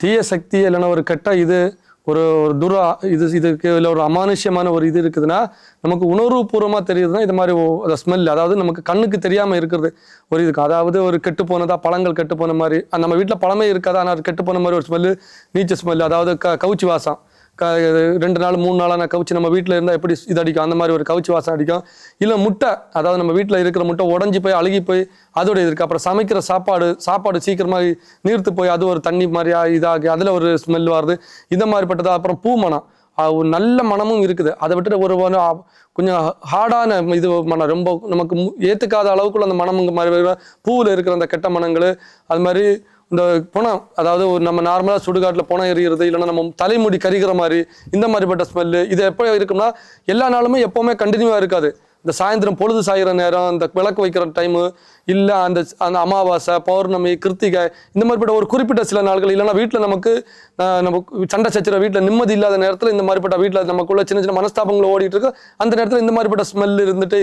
தீய சக்தி இல்லைன்னா ஒரு கெட்ட இது ஒரு ஒரு துர இது இதுக்கு இல்லை ஒரு அமானுஷ்யமான ஒரு இது இருக்குதுன்னா நமக்கு உணர்வுபூர்வமாக தெரியுதுன்னா இது மாதிரி ஓ- அந்த ஸ்மெல் அதாவது நமக்கு கண்ணுக்கு தெரியாமல் இருக்கிறது. ஒரு இதுக்கு அதாவது ஒரு கெட்டு போனதா பழங்கள் கெட்டு போன மாதிரி நம்ம வீட்டில் பழமே இருக்காது ஆனால் அது கெட்டு போன மாதிரி ஒரு ஸ்மெல்லு நீச்ச ஸ்மெல் அதாவது க கவுச்சி வாசம். க ரெண்டு நாள் மூணு நாளாக நான் கவிச்சு நம்ம வீட்டில் இருந்தால் எப்படி இது அடிக்கும்? அந்த மாதிரி ஒரு கவிச்சு வாசம் அடிக்கும். இல்லை முட்டை அதாவது நம்ம வீட்டில் இருக்கிற முட்டை உடஞ்சி போய் அழுகி போய் அதோட இது இருக்குது அப்புறம் சமைக்கிற சாப்பாடு சாப்பாடு சீக்கிரமாக நீர்த்து போய் அது ஒரு தண்ணி மாதிரியா இதாகி அதில் ஒரு ஸ்மெல் வருது. இந்த மாதிரிப்பட்டது அப்புறம் பூ மனம் ஒரு நல்ல மனமும் இருக்குது. அதை விட்டுட்டு ஒரு கொஞ்சம் ஹார்டான இது மனம் ரொம்ப நமக்கு மு- அளவுக்குள்ள அந்த மனம் மாதிரி பூவில் இருக்கிற அந்த கெட்ட மனங்கள் அது மாதிரி இந்த புணம் அதாவது ஒரு நம்ம நார்மலாக சுடுகாட்டில் புணம் எறிகிறது இல்லைன்னா நம்ம தலைமுடி கரிகிற மாதிரி இந்த மாதிரிப்பட்ட ஸ்மெல்லு இது எப்போ இருக்கும்னா எல்லா நாளுமே எப்போவுமே கண்டினியூவாக இருக்காது. இந்த சாயந்தரம் பொழுது சாயிற நேரம் இந்த விளக்கு வைக்கிற டைமு இல்லை அந்த அந்த அமாவாசை பௌர்ணமி கிருத்திகை இந்த மாதிரிப்பட்ட ஒரு குறிப்பிட்ட சில நாட்கள் இல்லைன்னா வீட்டில் நமக்கு நமக்கு சண்டை சச்சிற வீட்டில் நிம்மதி இல்லாத நேரத்தில் இந்த மாதிரிப்பட்ட வீட்டில் நமக்குள்ள சின்ன சின்ன மனஸ்தாபங்கள் ஓடிட்டு இருக்கு. அந்த நேரத்தில் இந்த மாதிரிப்பட்ட ஸ்மெல் இருந்துட்டு